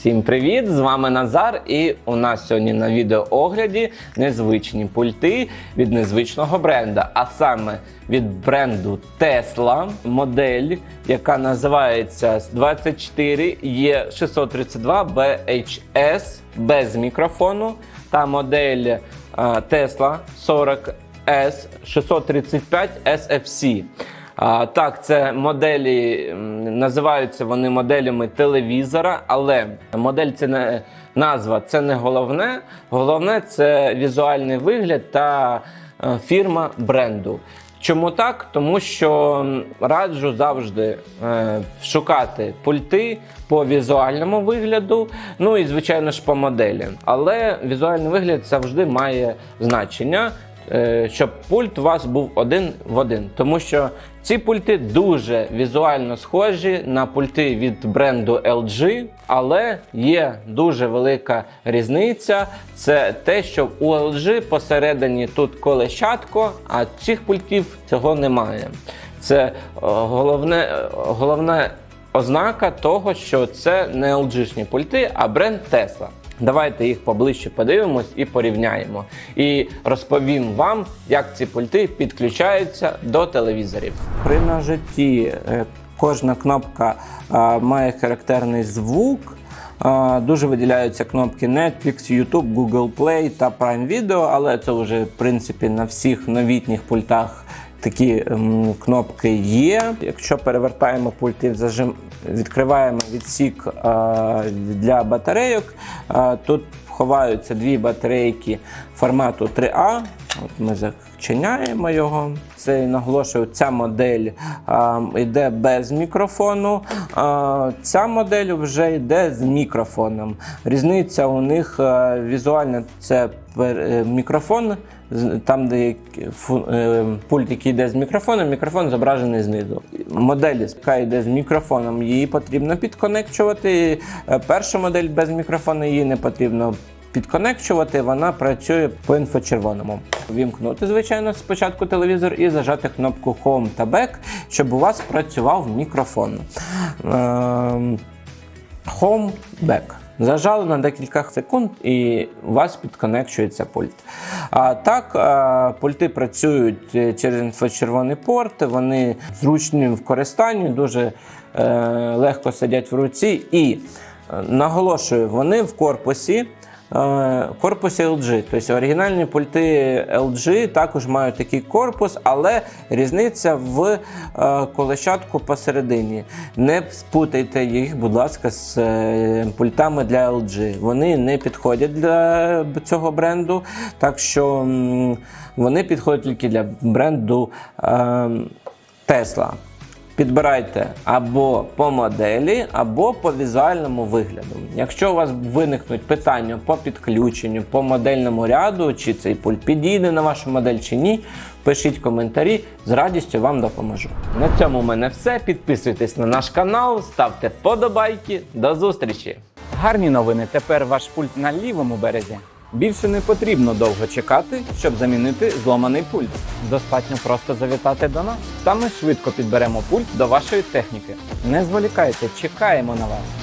Всім привіт! З вами Назар, і у нас сьогодні на відеоогляді незвичні пульти від незвичного бренда, а саме від бренду Tesla, модель, яка називається 24 e 632 BHS без мікрофону, та модель е, Tesla 40 S 635 SFC. Так, це моделі називаються вони моделями телевізора, але модель це не назва, це не головне. Головне це візуальний вигляд та е, фірма бренду. Чому так? Тому що раджу завжди е, шукати пульти по візуальному вигляду, ну і звичайно ж по моделі. Але візуальний вигляд завжди має значення щоб пульт у вас був один в один. Тому що ці пульти дуже візуально схожі на пульти від бренду LG, але є дуже велика різниця. Це те, що у LG посередині тут колещатко, а цих пультів цього немає. Це е, головне, е, головне ознака того, що це не LG-шні пульти, а бренд Tesla. Давайте їх поближче подивимось і порівняємо. І розповім вам, як ці пульти підключаються до телевізорів. При нажатті е, кожна кнопка е, має характерний звук. Е, Дуже виділяються кнопки Netflix, YouTube, Google Play та Prime Video, але це вже в принципі на всіх новітніх пультах такі ем, кнопки є. Якщо перевертаємо пульт і зажим, відкриваємо відсік е, для батарейок, е, тут ховаються дві батарейки формату 3А. От ми зачиняємо його. Це наголошую, ця модель а, йде без мікрофону. А, ця модель вже йде з мікрофоном. Різниця у них е, візуально це пер- е, мікрофон. Там, де фу- е, пульт, який йде з мікрофоном, мікрофон зображений знизу. Модель, яка йде з мікрофоном, її потрібно підконекчувати. Е, Перша модель без мікрофону її не потрібно підконекчувати, вона працює по інфочервоному. Вімкнути, звичайно, спочатку телевізор і зажати кнопку Home та Back, щоб у вас працював мікрофон. Ем, Home Back. Зажали на декілька секунд і у вас підконекчується пульт. А так, е, пульти працюють е, через інфочервоний порт, вони зручні в користанні, дуже е, легко сидять в руці. І наголошую, вони в корпусі. Е, Корпусі LG, тобто оригінальні пульти LG також мають такий корпус, але різниця в е, посередині. Не спутайте їх, будь ласка, з е, пультами для LG. Вони не підходять для цього бренду, так що вони підходять тільки для бренду е, Tesla. Підбирайте або по моделі, або по візуальному вигляду. Якщо у вас виникнуть питання по підключенню, по модельному ряду, чи цей пульт підійде на вашу модель чи ні, пишіть коментарі, з радістю вам допоможу. На цьому в мене все. Підписуйтесь на наш канал, ставте вподобайки. До зустрічі! Гарні новини. Тепер ваш пульт на лівому березі. Більше не потрібно довго чекати, щоб замінити зломаний пульт. Достатньо просто завітати до нас. Та ми швидко підберемо пульт до вашої техніки. Не зволікайте, чекаємо на вас.